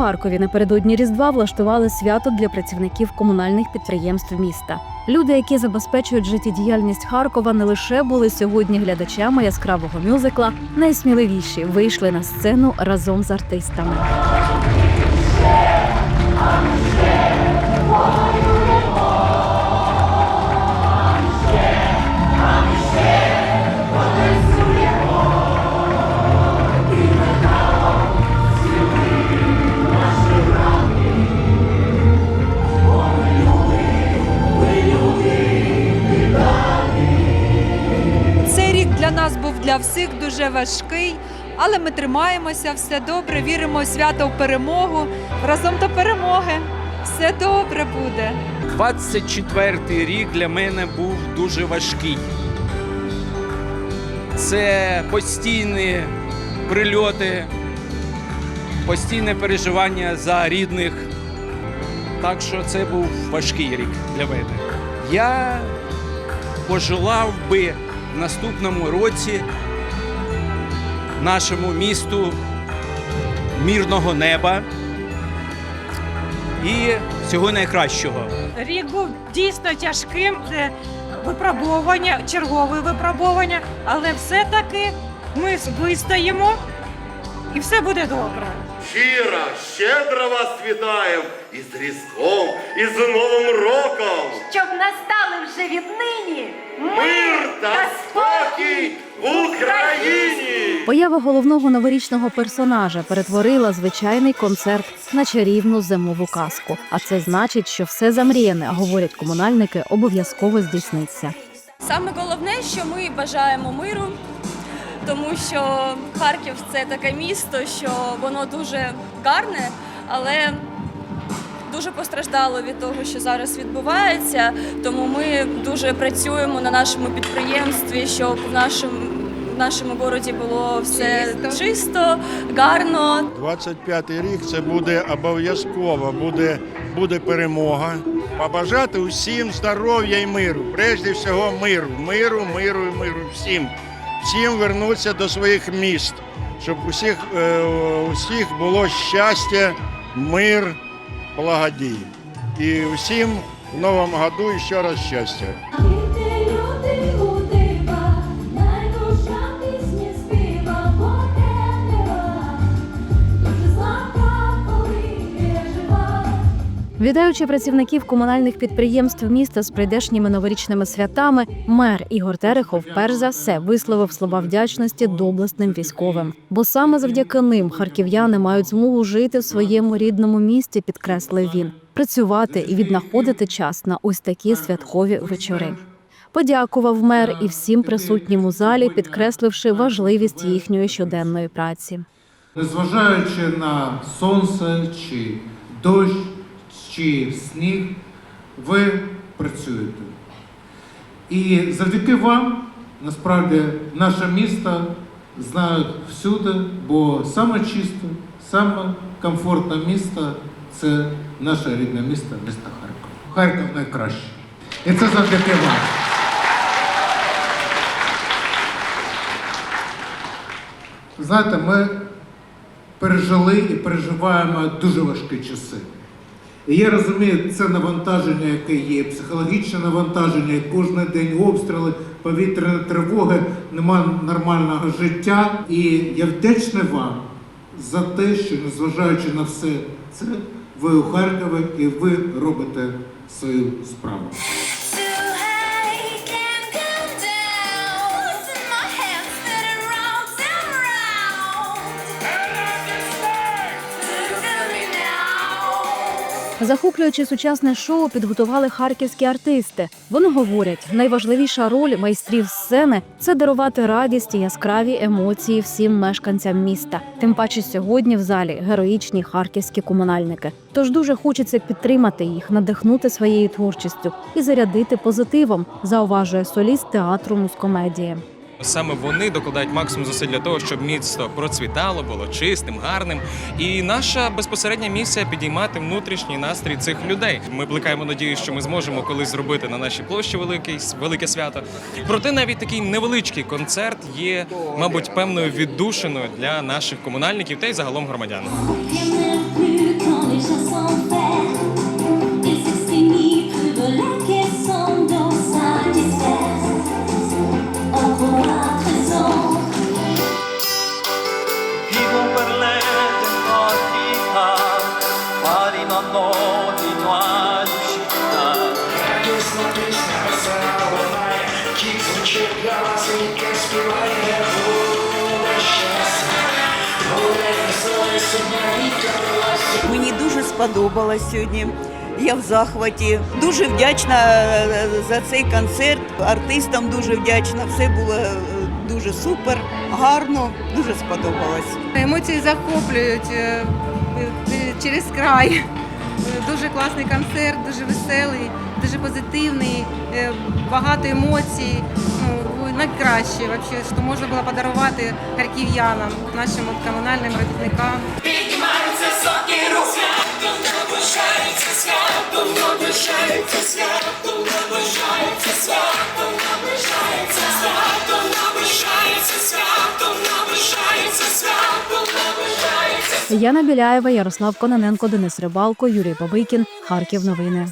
Харкові напередодні Різдва влаштували свято для працівників комунальних підприємств міста. Люди, які забезпечують життєдіяльність Харкова, не лише були сьогодні глядачами яскравого мюзикла, найсміливіші вийшли на сцену разом з артистами. Для всіх дуже важкий, але ми тримаємося, все добре, віримо у свято в перемогу. Разом до перемоги. Все добре буде. 24-й рік для мене був дуже важкий. Це постійні прильоти, постійне переживання за рідних. Так що це був важкий рік для мене. Я пожелав би в наступному році нашому місту мирного неба і всього найкращого. Рік був дійсно тяжким, це випробовування, чергове випробовування, але все-таки ми вистоїмо і все буде добре. Щиро, щедро вас вітаємо із Різдвом, і з Новим роком! щоб настали вже віднині Мир та спокій в Україні! Поява головного новорічного персонажа перетворила звичайний концерт на чарівну зимову казку. А це значить, що все замріяне, говорять комунальники, обов'язково здійсниться. Саме головне, що ми бажаємо миру, тому що Харків це таке місто, що воно дуже гарне, але дуже постраждало від того, що зараз відбувається. Тому ми дуже працюємо на нашому підприємстві, щоб в нашому, в нашому городі було все чисто, гарно, 25-й рік це буде обов'язково, буде, буде перемога. Побажати усім здоров'я і миру. Прежде всього миру, миру, миру і миру всім. Всім вернутися до своїх міст, щоб усіх, е, усіх було щастя, мир, благодій. І всім в новому году ще раз щастя. Вітаючи працівників комунальних підприємств міста з прийдешніми новорічними святами, мер Ігор Терехов перш за все висловив слова вдячності доблесним військовим. Бо саме завдяки ним харків'яни мають змогу жити в своєму рідному місті, підкреслив він, працювати і віднаходити час на ось такі святкові вечори. Подякував мер і всім присутнім у залі, підкресливши важливість їхньої щоденної праці. Незважаючи на сонце чи дощ, чи сніг, ви працюєте. І завдяки вам, насправді, наше місто знають всюди, бо саме чисте, саме комфортне місто це наше рідне місто, місто Харків. Харків найкраще. І це завдяки вам. Знаєте, ми пережили і переживаємо дуже важкі часи. І я розумію, це навантаження, яке є, психологічне навантаження, кожен день обстріли, повітряні тривоги, нема нормального життя. І я вдячний вам за те, що незважаючи на все це, ви у Харкові і ви робите свою справу. Захоплюючи сучасне шоу, підготували харківські артисти. Вони говорять, найважливіша роль майстрів сцени це дарувати радість і яскраві емоції всім мешканцям міста. Тим паче сьогодні в залі героїчні харківські комунальники. Тож дуже хочеться підтримати їх, надихнути своєю творчістю і зарядити позитивом, зауважує соліст театру мускомедії. Саме вони докладають максимум зусиль для того, щоб місто процвітало, було чистим, гарним. І наша безпосередня місія підіймати внутрішній настрій цих людей. Ми плекаємо надію, що ми зможемо колись зробити на нашій площі великий велике свято. Проте навіть такий невеличкий концерт є, мабуть, певною віддушиною для наших комунальників та й загалом громадян. Мені дуже сподобалось сьогодні. Я в захваті. Дуже вдячна е, за цей концерт. Артистам дуже вдячна. Все було е, дуже супер, гарно, дуже сподобалось. Емоції захоплюють е, через край. Дуже класний концерт, дуже веселий, дуже позитивний, багато емоцій. Найкраще, вообще, що можна було подарувати харків'янам, нашим от комунальним робітникам. Піднімаються рук, свято наближається, свято наближається, свято наближається, свято наближається, свято наближається, свято наближається, свято наближається. Яна Біляєва, Ярослав Кононенко, Денис Рибалко, Юрій Бабикін. Харків. Новини.